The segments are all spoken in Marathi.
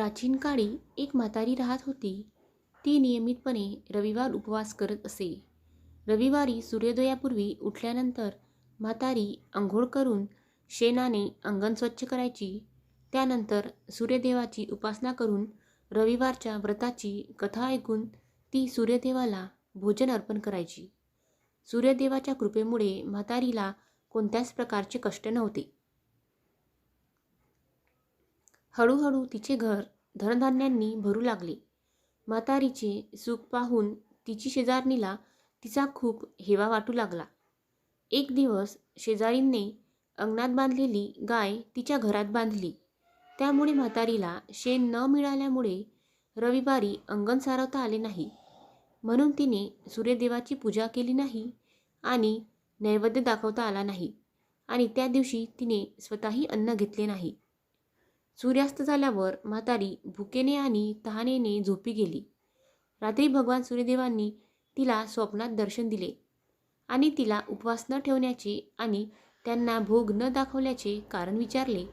प्राचीन काळी एक म्हातारी राहत होती. ती नियमितपणे रविवार उपवास करत असे. रविवारी सूर्योदयापूर्वी उठल्यानंतर म्हातारी आंघोळ करून शेणाने अंगण स्वच्छ करायची. त्यानंतर सूर्यदेवाची उपासना करून रविवारच्या व्रताची कथा ऐकून ती सूर्यदेवाला भोजन अर्पण करायची. सूर्यदेवाच्या कृपेमुळे म्हातारीला कोणत्याच प्रकारचे कष्ट नव्हते. हळूहळू तिचे घर धनधान्यांनी भरू लागले. म्हातारीचे सुख पाहून तिची शेजारणीला तिचा खूप हेवा वाटू लागला. एक दिवस शेजारींने अंगणात बांधलेली गाय तिच्या घरात बांधली. त्यामुळे म्हातारीला शेण न मिळाल्यामुळे रविवारी अंगण सारवता आले नाही. म्हणून तिने सूर्यदेवाची पूजा केली नाही आणि नैवेद्य दाखवता आला नाही आणि त्या दिवशी तिने स्वतःही अन्न घेतले नाही. सूर्यास्त झाल्यावर म्हातारी भुकेने आणि तहानेने झोपी गेली. रात्री भगवान सूर्यदेवांनी तिला स्वप्नात दर्शन दिले आणि तिला उपवास न ठेवण्याचे आणि त्यांना भोग न दाखवल्याचे कारण विचारले.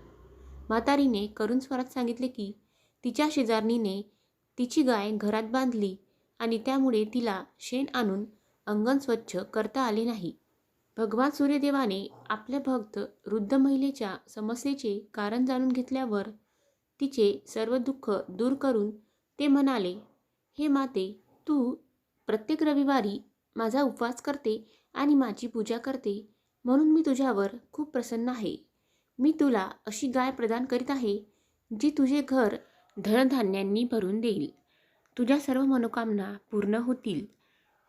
म्हातारीने करुण स्वरात सांगितले की तिच्या शेजारणीने तिची गाय घरात बांधली आणि त्यामुळे तिला शेण आणून अंगण स्वच्छ करता आले नाही. भगवान सूर्यदेवाने आपल्या भक्त वृद्ध महिलेच्या समस्येचे कारण जाणून घेतल्यावर तिचे सर्व दुःख दूर करून ते म्हणाले हे माते तू प्रत्येक रविवारी माझा उपवास करते आणि माझी पूजा करते म्हणून मी तुझ्यावर खूप प्रसन्न आहे. मी तुला अशी गाय प्रदान करीत आहे जी तुझे घर धनधान्यांनी भरून देईल. तुझ्या सर्व मनोकामना पूर्ण होतील.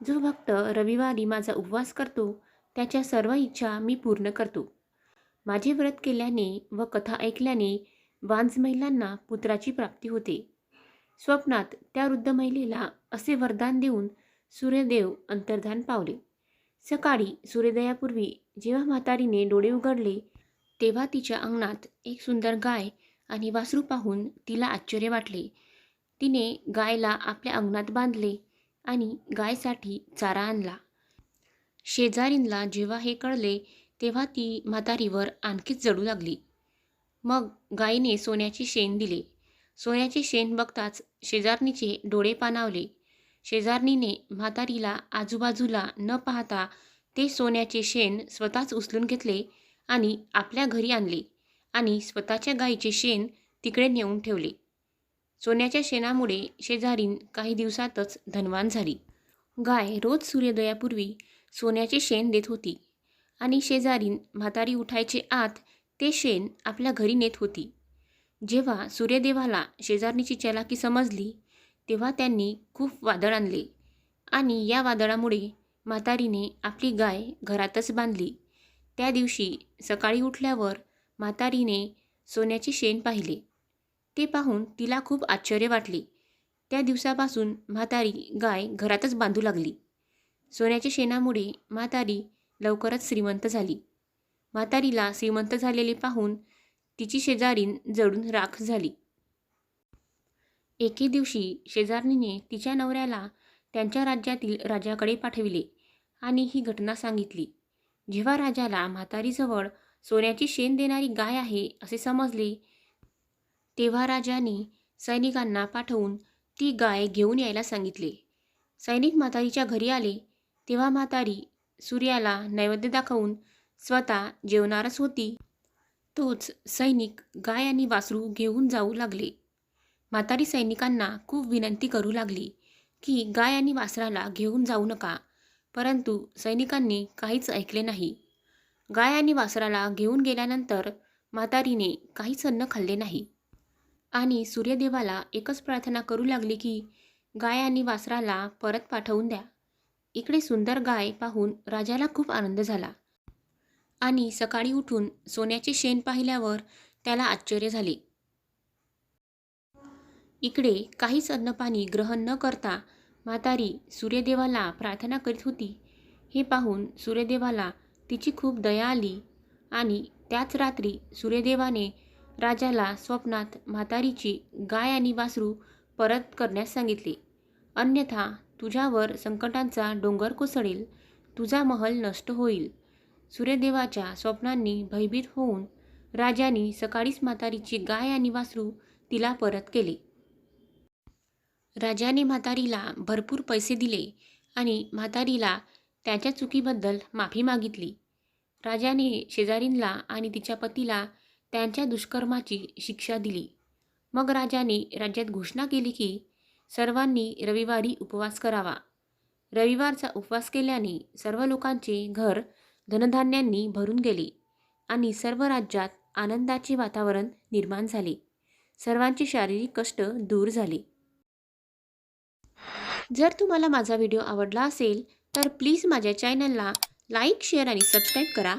जो भक्त रविवारी माझा उपवास करतो त्याच्या सर्व इच्छा मी पूर्ण करतो. माझे व्रत केल्याने व कथा ऐकल्याने वांज महिलांना पुत्राची प्राप्ती होते. स्वप्नात त्या वृद्ध महिलेला असे वरदान देऊन सूर्यदेव अंतर्धान पावले. सकाळी सूर्योदयापूर्वी जेव्हा म्हातारीने डोळे उघडले तेव्हा तिच्या अंगणात एक सुंदर गाय आणि वासरू पाहून तिला आश्चर्य वाटले. तिने गायला आपल्या अंगणात बांधले आणि गायसाठी चारा आणला. शेजारींला जेव्हा हे कळले तेव्हा ती म्हातारीवर आणखीच जडू लागली. मग गायीने सोन्याचे शेण दिले. सोन्याचे शेण बघताच शेजारणीचे डोळे पाणावले. शेजारणीने म्हातारीला आजूबाजूला न पाहता ते सोन्याचे शेण स्वतःच उचलून घेतले आणि आपल्या घरी आणले आणि स्वतःच्या गायीचे शेण तिकडे नेऊन ठेवले. सोन्याच्या शेणामुळे शेजारीन काही दिवसातच धनवान झाली. गाय रोज सूर्योदयापूर्वी सोन्याचे शेण देत होती. आणि शेजारीन म्हातारी उठायचे आत ते शेण आपल्या घरी नेत होती. जेव्हा सूर्यदेवाला शेजारणीची चलाकी समजली तेव्हा त्यांनी खूप वादळ आणले. आणि या वादळामुळे म्हातारीने आपली गाय घरातच बांधली. त्या दिवशी सकाळी उठल्यावर म्हातारीने सोन्याचे शेण पाहिले. ते पाहून तिला खूप आश्चर्य वाटले. त्या दिवसापासून म्हातारी गाय घरातच बांधू लागली. सोन्याच्या शेणामुळे म्हातारी लवकरच श्रीमंत झाली. म्हातारीला श्रीमंत झालेले पाहून तिची शेजारीन जळून राख झाली. एके दिवशी शेजारणीने तिच्या नवऱ्याला त्यांच्या राज्यातील राजाकडे पाठविले आणि ही घटना सांगितली. जेव्हा राजाला म्हातारीजवळ सोन्याची शेण देणारी गाय आहे असे समजले तेव्हा राजाने सैनिकांना पाठवून ती गाय घेऊन यायला सांगितले. सैनिक म्हातारीच्या घरी आले तेव्हा म्हातारी सूर्याला नैवेद्य दाखवून स्वतः जेवणारच होती. तोच सैनिक गाय आणि वासरू घेऊन जाऊ लागले. म्हातारी सैनिकांना खूप विनंती करू लागली की गाय आणि वासराला घेऊन जाऊ नका परंतु सैनिकांनी काहीच ऐकले नाही. गाय आणि वासराला घेऊन गेल्यानंतर म्हातारीने काहीच अन्न खाल्ले नाही. आणि सूर्यदेवाला एकच प्रार्थना करू लागली की गाय आणि वासराला परत पाठवून द्या. इकडे सुंदर गाय पाहून राजाला खूप आनंद झाला. आणि सकाळी उठून सोन्याचे शेण पाहिल्यावर त्याला आश्चर्य झाले. इकडे काहीच अन्नपाणी ग्रहण न करता म्हातारी सूर्यदेवाला प्रार्थना करीत होती. हे पाहून सूर्यदेवाला तिची खूप दया आली आणि त्याच रात्री सूर्यदेवाने राजाला स्वप्नात म्हातारीची गाय आणि वासरू परत करण्यास सांगितले. अन्यथा तुझ्यावर संकटांचा डोंगर कोसळेल तुझा महल नष्ट होईल. सूर्यदेवाच्या स्वप्नांनी भयभीत होऊन राजाने सकाळीच म्हातारीची गाय आणि वासरू तिला परत केले. राजाने म्हातारीला भरपूर पैसे दिले आणि म्हातारीला त्याच्या चुकीबद्दल माफी मागितली. राजाने शेजारींला आणि तिच्या पतीला त्यांच्या दुष्कर्माची शिक्षा दिली. मग राजाने राज्यात घोषणा केली की सर्वांनी रविवारी उपवास करावा. रविवारचा उपवास केल्याने सर्व लोकांचे घर धनधान्यांनी भरून गेले आणि सर्व राज्यात आनंदाचे वातावरण निर्माण झाले. सर्वांचे शारीरिक कष्ट दूर झाले. जर तुम्हाला माझा व्हिडिओ आवडला असेल तर प्लीज माझ्या चॅनलला लाईक शेअर आणि सबस्क्राईब करा.